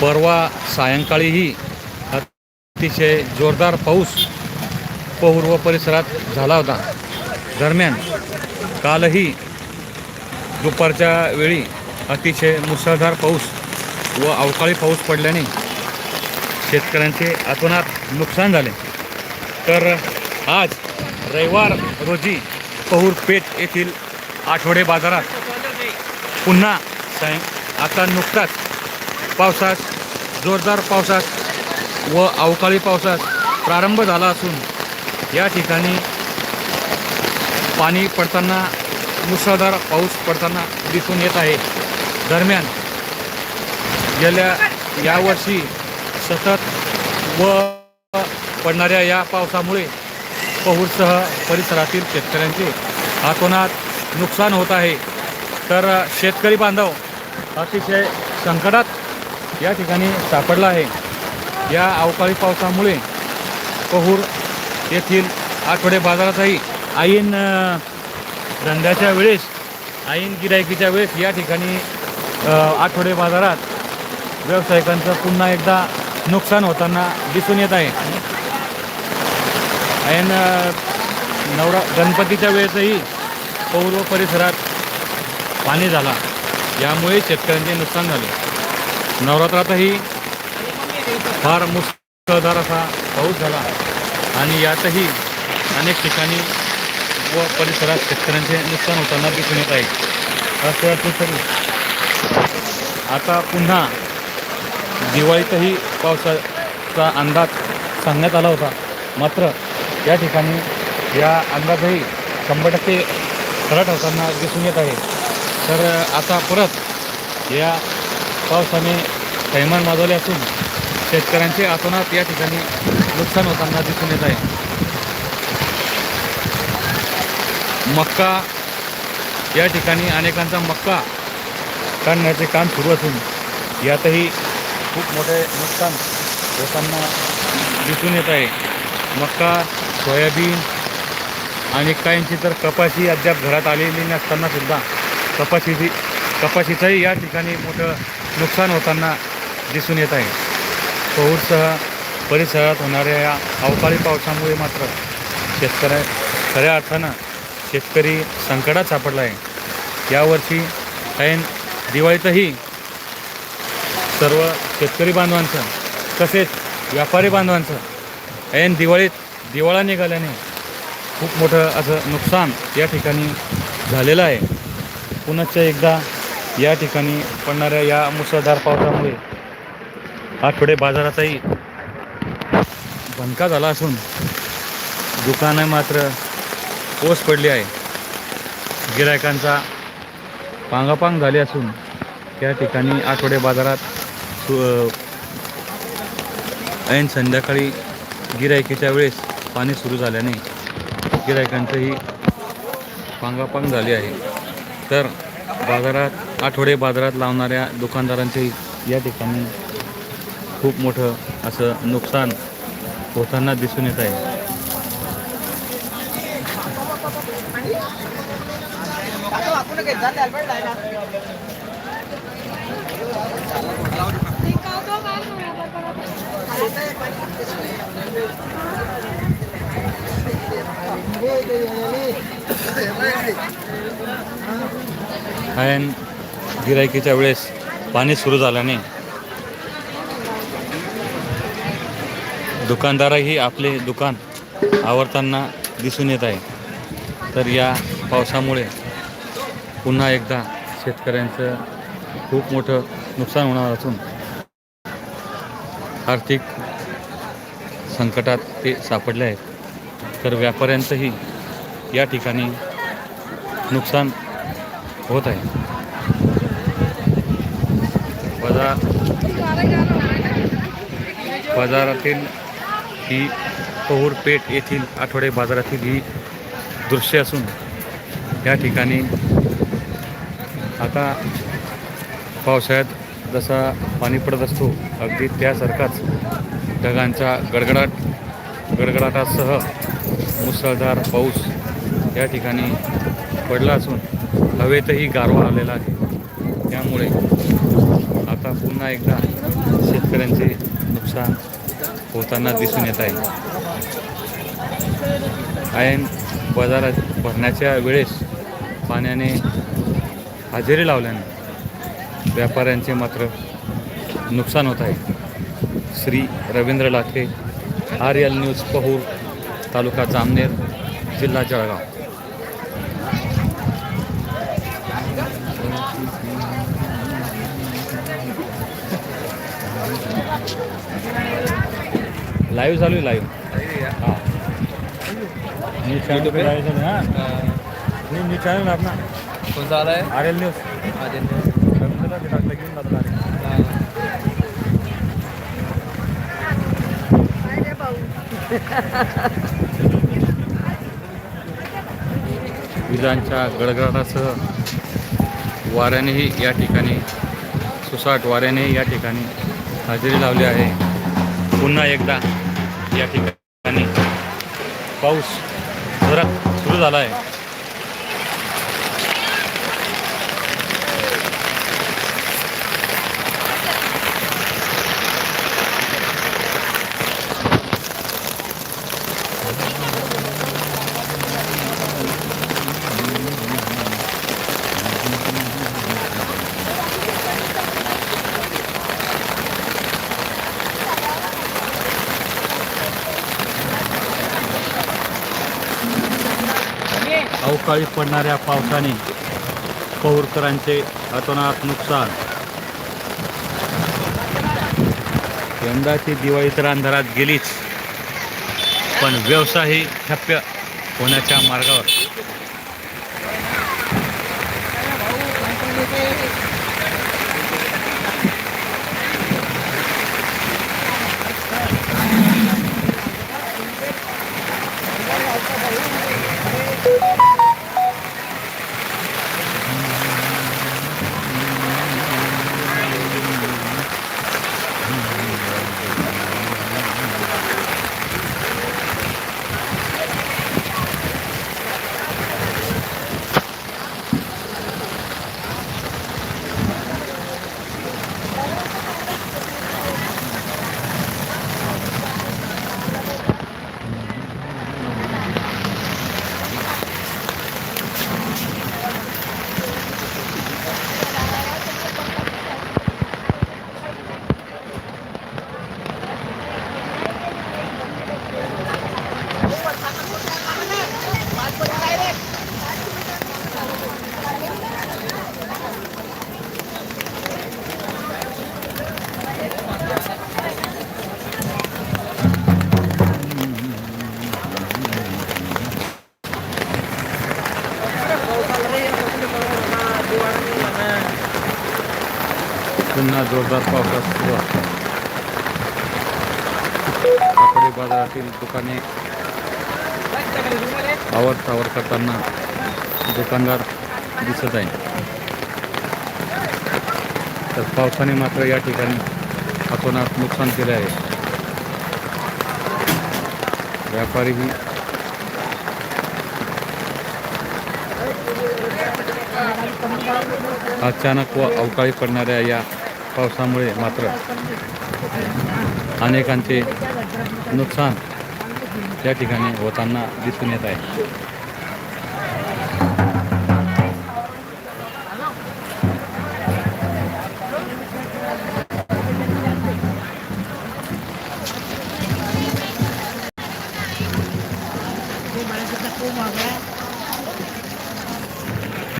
परवा सायंकाळीही अतिशय जोरदार पाऊस पौर्व व परिसरात झाला होता. दरम्यान कालही दुपारच्या वेळी अतिशय मुसळधार पाऊस व अवकाळी पाऊस पडल्याने शेतकऱ्यांचे अतोनात नुकसान झाले. तर आज रविवार रोजी पहूर पेठ येथील आठवडे बाजारात पुन्हा सायं आता नुकताच पावसात जोरदार पावसात व अवकाळी पावसात प्रारंभ झाला असून या ठिकाणी पाणी पडताना मुसळधार पाऊस पडताना दिसून येत आहे. दरम्यान गेल्या यावर्षी सतत व पडणाऱ्या या पावसामुळे पहूरसह परिसरातील शेतकऱ्यांचे हातोनात नुकसान होत आहे. तर शेतकरी बांधव अतिशय संकटात या ठिकाणी सापडला आहे. या अवकाळी पावसामुळे पहूर येथील आठवडे बाजारातही ऐन धंद्याच्या वेळेस ऐन गिरायकीच्या वेळेस या ठिकाणी आठवडे बाजारात व्यावसायिकांचं पुन्हा एकदा नुकसान होताना दिसून येत आहे. ऐन नवरा गणपतीच्या वेळेसही पौर व परिसरात पाणी झाला. यामुळे शेतकऱ्यांचे नुकसान झाले. नवरात्रातही फार मुसळधार असा पाऊस झाला आणि यातही अनेक ठिकाणी व परिसरात शेतकऱ्यांचे नुकसान होताना दिसून येत आहे. तरी आता पुन्हा दिवाळीतही पावसाचा अंदाज सांगण्यात आला होता. मात्र या ठिकाणी या अंदाजही शंभर टक्के खरट होताना दिसून येत आहे. तर आता परत या पावसाने थैमान माजवले असून शेतकऱ्यांचे आतोनात या ठिकाणी नुकसान होताना दिसून येत आहे. मक्का या ठिकाणी अनेकांचा मक्का काढण्याचे काम सुरू असून यातही खूप मोठे नुकसान होताना दिसून येत आहे. मक्का सोयाबीन आणि काहींची तर कपाशी अद्याप घरात आलेली नसताना सुद्धा कपाशीची कपाशीचंही या ठिकाणी मोठं नुकसान होताना दिसून येत आहे. पौरसह परिसरात होणाऱ्या या अवकाळी पावसामुळे मात्र शेतकऱ्या खऱ्या अर्थानं शेतकरी संकटात सापडला आहे. यावर्षी ऐन दिवाळीतही सर्व शेतकरी बांधवांचं तसेच व्यापारी बांधवांचं ऐन दिवाळीत दिवाळा निघाल्याने खूप मोठं असं नुकसान या ठिकाणी झालेलं आहे. पुनश्च एकदा या ठिकाणी पडणाऱ्या या मुसळधार पावसामुळे आठवडे बाजाराचाही भणका झाला असून दुकानं मात्र ओस पडली आहे. गिरायकांचा पांगापांग झाली असून त्या ठिकाणी आठवडे बाजारात सु ऐन संध्याकाळी गिरायकीच्या वेळेस पाणी सुरू झाल्याने गिरायकांचंही पांगापांग झाली आहे. तर बाजारात आठवडे बाजारात लावणाऱ्या दुकानदारांचे या ठिकाणी खूप मोठं असं नुकसान होताना दिसून येत आहे. ऐन गिरायकीच्या वेळेस पाणी सुरू झाल्याने दुकानदारही आपले दुकान आवरताना दिसून येत आहे. तर या पावसामुळे पुन्हा एकदा शेतकऱ्यांचं खूप मोठं नुकसान होणार असून आर्थिक संकटात ते सापडले आहेत. तर व्यापाऱ्यांचंही या ठिकाणी नुकसान होत आहे. बाजार बाजारातील ही पहूरपेठ येथील आठवडे बाजारातील ही दृश्य असून या ठिकाणी आता पावसाळ्यात जसा पाणी पडत असतो अगदी त्यासारखाच ढगांचा गडगडाट गडगडाटासह मुसळधार पाऊस या ठिकाणी पडला असून हवेतही गारवा आलेला आहे. त्यामुळे आता पुन्हा एकदा शेतकऱ्यांचे नुकसान होताना दिसून येत आहे. आयन बाजारात भरण्याच्या वेळेस पाण्याने हजेरी लावल्याने व्यापाऱ्यांचे मात्र नुकसान होत आहे. Shri Ravindra Lakhe R L news Pahur taluka Jamner जिल्हा जळगाव. लाईव्ह चालू आहे लाईव्ह हां. न्यूज चॅनल पे? लाईव्ह चालू आहे, हां. नहीं न्यूज चॅनल अपना कौन सा आ रहा है आर एल न्यूज. आ जाइए रवींद्र लाखे टाकलं की बदला रे. विजांच्या गडगडाटासह वाऱ्यानेही या ठिकाणी सुसाट वाऱ्याने या ठिकाणी हजेरी लावली आहे. पुन्हा एकदा या ठिकाणी पाऊस जोरात सुरू झाला आहे अवकाळी पडणाऱ्या पावसाने पौरकरांचे अतोनात नुकसान. यंदाची दिवाळी तर अंधारात गेलीच पण व्यवसायही ठप्प होण्याच्या मार्गावर. जोरदार पावसात सुरुवात आठवडी बाजारातील दुकाने आवर सावर करताना दुकानदार दिसत आहे. तर पावसाने मात्र या ठिकाणी अतोनात नुकसान केले आहे. व्यापारीही अचानक व अवकाळी पडणाऱ्या या पावसामुळे मात्र अनेकांचे नुकसान त्या ठिकाणी होताना दिसून येत आहे.